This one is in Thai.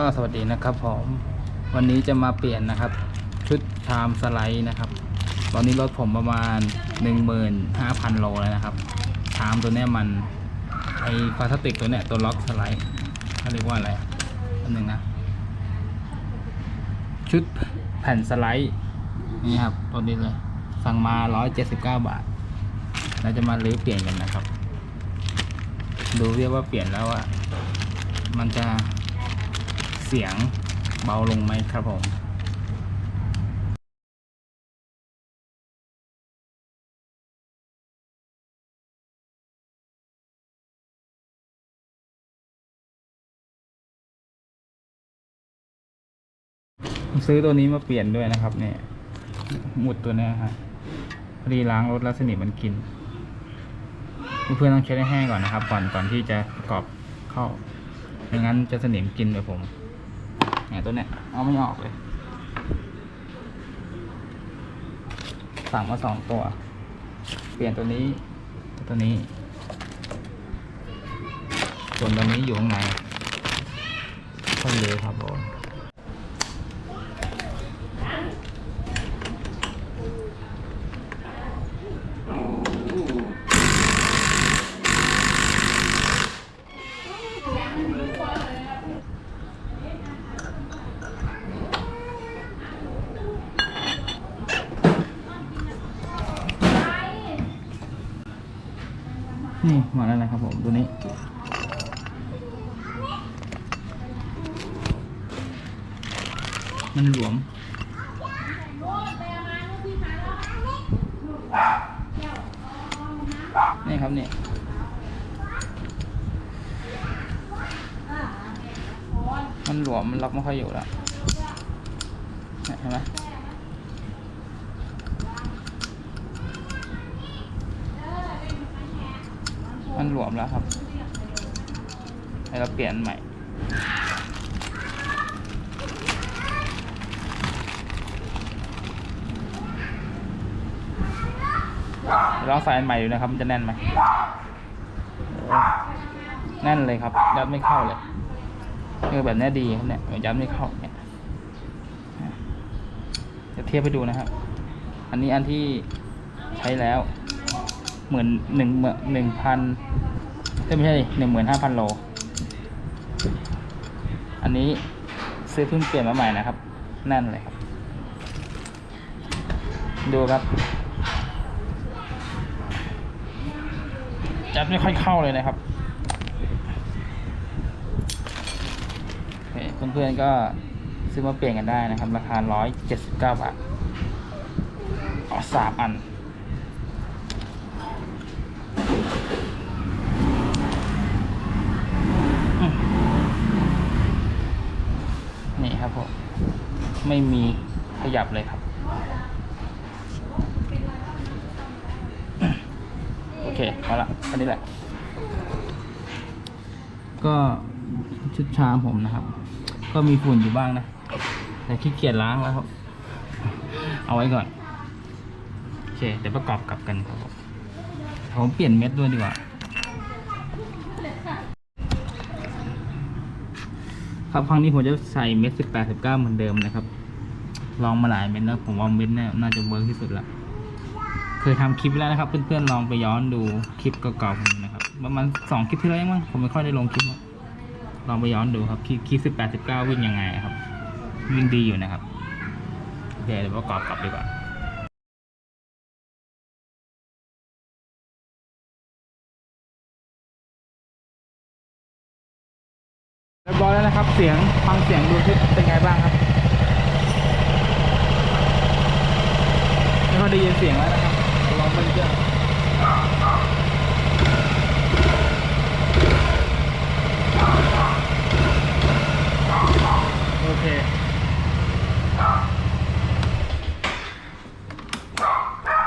ก็สวัสดีนะครับผมวันนี้จะมาเปลี่ยนนะครับ ชุดชามสไลด์นะครับ ตอนนี้รถผมประมาณ 15,000 โลแล้วนะครับชามตัวเนี้ยมันไอพลาสติกตัวเนี้ยตัวล็อกสไลด์เขาเรียกว่าอะไรอันหนึ่งนะ ชุดแผ่นสไลด์นี่ครับตัวนี้เลยสั่งมา 179 บาท เราจะมาลื้อเปลี่ยนกันนะครับ ดูเรียกว่าเปลี่ยนแล้วอะมันจะ เสียงเบาลงไหมครับผมซื้อตัวนี้มาเปลี่ยนด้วยนะครับ เนี่ย หมุดตัวนี้ยครับพอดีล้างรถแล้วสนิมมันกิน เพื่อนๆต้องเช็ดให้แห้งก่อนนะครับ ก่อนก่อนที่จะประกอบเข้าไม่งั้นจะสนิมกินเลยผม เนี่ยตัวเนี้ยเอาไม่ออกเลย สั่งมาสองตัว เปลี่ยนตัวนี้ ตัวนี้ ส่วนตัวนี้อยู่ข้างในคนเลยครับผม นี่มาแล้วนะครับผมตัวนี้ มันหลวม นี่ครับเนี่ยมันหลวมมันล็อกไม่ค่อยอยู่แล้วเนี่ยเห็นไหม มันหลวมแล้วครับ ให้เราเปลี่ยนใหม่ ลองใส่อันใหม่ดูนะครับ มันจะแน่นไหม แน่นเลยครับ ยัดไม่เข้าเลยเออแบบนี้ดีครับเนี่ยยัดไม่เข้าเนี่ย จะเทียบให้ดูนะครับ อันนี้อันที่ใช้แล้ว หมื่นหนึ่งหนึ่งพันไม่ใช่หนึ่งหมื่นห้าพันโล อันนี้ซื้อเพิ่งเปลี่ยนมาใหม่นะครับแน่นเลยครับ ดูครับ จัดไม่ค่อยเข้าเลยนะครับเคเพื่อนๆก็ซื้อมาเปลี่ยนกันได้นะครับ ราคาร้อยเจ็ดสิบเก้าบาทอ๋อสามอัน อืมนี่ครับผม ไม่มีขยับเลยครับ โอเคเอาละอันนี้แหละ ก็ชุดชามผมนะครับ ก็มีฝุ่นอยู่บ้างนะ แต่ขี้เกียจล้างแล้วครับ เอาไว้ก่อน โอเค เดี๋ยวประกอบกลับกันครับผมผมเปลี่ยนเม็ดด้วยดีกว่า ครับครั้งนี้ผมจะใส่เม็ดสิบแปดสิบเก้าเหมือนเดิมนะครับ ลองมาหลายเม็ดแล้วผมว่าเม็ดเนี่ยน่าจะเวิร์กที่สุดละเคยทำคลิปแล้วนะครับเพื่อนๆลองไปย้อนดูคลิปเก่าๆผมนะครับประมาณสองคลิปที่แล้วมั้งผมไม่ค่อยได้ลงคลิปลองไปย้อนดูครับคลิปคลิปสิบแปดสิบเก้าวิ่งยังไงครับ วิ่งดีอยู่นะครับโอเคเดี๋ยวประกอบกลับดีกว่า รียบร้อยแล้วนะครับ เสียงฟังเสียงดูทิศเป็นไงบ้างครับไม่ค่อยได้ยินเสียงแล้วนะครับลองเป็นเยอะ